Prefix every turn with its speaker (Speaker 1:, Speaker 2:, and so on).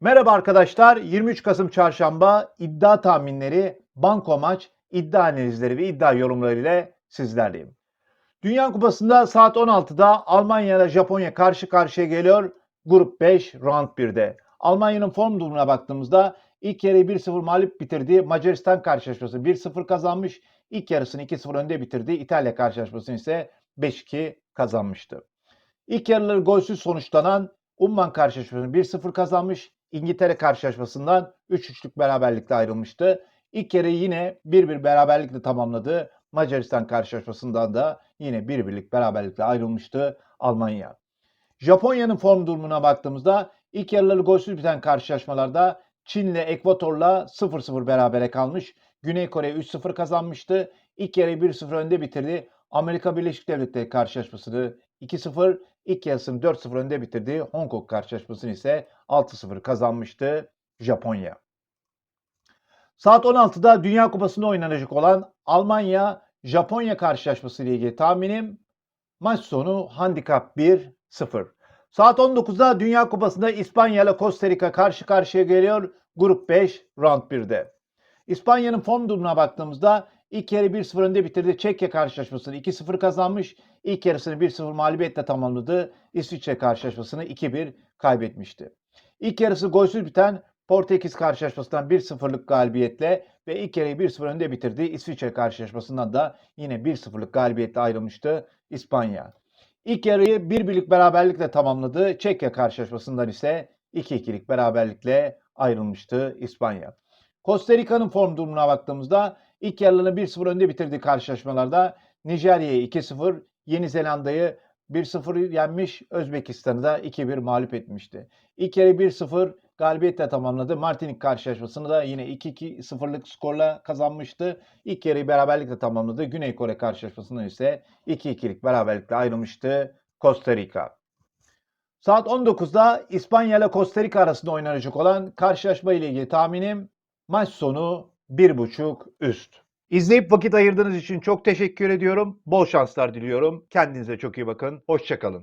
Speaker 1: Merhaba arkadaşlar. 23 Kasım Çarşamba iddia tahminleri, banko maç, iddia analizleri ve iddia yorumları ile sizlerleyim. Dünya Kupası'nda saat 16'da Almanya ile Japonya karşı karşıya geliyor. Grup 5, round 1'de. Almanya'nın form durumuna baktığımızda ilk yarıyı 1-0 mağlup bitirdiği Macaristan karşılaşması 1-0 kazanmış. İlk yarısını 2-0 önde bitirdiği İtalya karşılaşmasını ise 5-2 kazanmıştı. İlk yarıları golsüz sonuçlanan Umman karşılaşmasını 1-0 kazanmış. İngiltere karşılaşmasından 3-3'lük beraberlikle ayrılmıştı. İlk yarı yine 1-1 beraberlikle tamamladı. Macaristan karşılaşmasından da yine 1-1'lik beraberlikle ayrılmıştı Almanya. Japonya'nın form durumuna baktığımızda ilk yarıları golsüz biten karşılaşmalarda Çin'le Ekvator'la 0-0 berabere kalmış. Güney Kore 3-0 kazanmıştı. İlk yarıyı 1-0 önde bitirdi. Amerika Birleşik Devletleri karşılaşmasını 2-0, ilk yarısını 4-0 önde bitirdi. Hong Kong karşılaşmasını ise 6-0 kazanmıştı Japonya. Saat 16'da Dünya Kupası'nda oynanacak olan Almanya-Japonya karşılaşması ile ilgili tahminim maç sonu handikap 1-0. Saat 19'da Dünya Kupası'nda İspanya ile Costa Rica karşı karşıya geliyor. Grup 5, round 1'de. İspanya'nın form durumuna baktığımızda ilk yarı 1-0 önde bitirdi. Çekya karşılaşmasını 2-0 kazanmış. İlk yarısını 1-0 mağlubiyetle tamamladı. İsviçre karşılaşmasını 2-1 kaybetmişti. İlk yarısı golsüz biten Portekiz karşılaşmasından 1-0'lık galibiyetle ve ilk yarıyı 1-0 önde bitirdi. İsviçre karşılaşmasından da yine 1-0'lık galibiyetle ayrılmıştı İspanya. İlk yarıyı 1-1'lik beraberlikle tamamladı. Çekya karşılaşmasından ise 2-2'lik beraberlikle ayrılmıştı İspanya. Costa Rica'nın form durumuna baktığımızda ilk yarılarını 1-0 önde bitirdiği karşılaşmalarda Nijerya'yı 2-0, Yeni Zelanda'yı 1-0 yenmiş, Özbekistan'ı da 2-1 mağlup etmişti. İlk yarı 1-0 galibiyetle tamamladı. Martinik karşılaşmasını da yine 2-2-0'lık skorla kazanmıştı. İlk yarıyı beraberlikle tamamladı. Güney Kore karşılaşmasında ise 2-2'lik beraberlikle ayrılmıştı Costa Rica. Saat 19'da İspanya ile Costa Rica arasında oynanacak olan karşılaşma ile ilgili tahminim maç sonu 1.5 üst. İzleyip vakit ayırdığınız için çok teşekkür ediyorum. Bol şanslar diliyorum. Kendinize çok iyi bakın. Hoşçakalın.